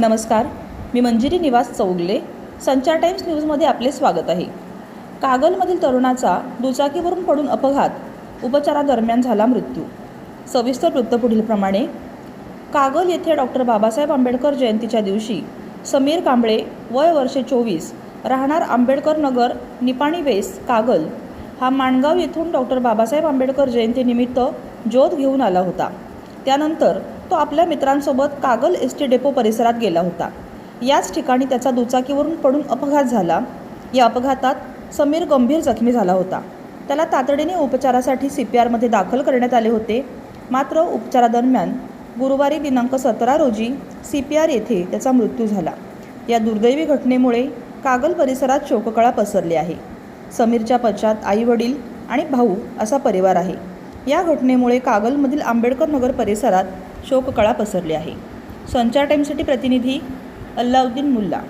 नमस्कार मी मंजिरी निवास चौगले संचार टाइम्स न्यूजमध्ये आपले स्वागत आहे. कागलमधील तरुणाचा दुचाकीवरून पडून अपघात उपचारादरम्यान झाला मृत्यू. सविस्तर वृत्त पुढीलप्रमाणे कागल येथे डॉक्टर बाबासाहेब आंबेडकर जयंतीच्या दिवशी समीर कांबळे वय वर्षे चोवीस राहणार आंबेडकर नगर निपाणी वेस कागल हा माणगाव येथून डॉक्टर बाबासाहेब आंबेडकर जयंतीनिमित्त ज्योत घेऊन आला होता. त्यानंतर तो आपल्या मित्रांसोबत कागल एस टी डेपो परिसरात गेला होता. याच ठिकाणी त्याचा दुचाकीवरून पडून अपघात झाला. या अपघातात समीर गंभीर जखमी झाला होता. त्याला तातडीने उपचारासाठी सी पी आरमध्ये दाखल करण्यात आले होते. मात्र उपचारादरम्यान गुरुवारी दिनांक सतरा रोजी सी पी आर येथे त्याचा मृत्यू झाला. या दुर्दैवी घटनेमुळे कागल परिसरात शोककळा पसरली आहे. समीरच्या पश्चात आई वडील आणि भाऊ असा परिवार आहे. या घटनेमुळे कागलमधील आंबेडकर नगर परिसरात शोककळा पसरली आहे. संचार टाईमसाठी प्रतिनिधी अल्लाउद्दीन मुल्ला.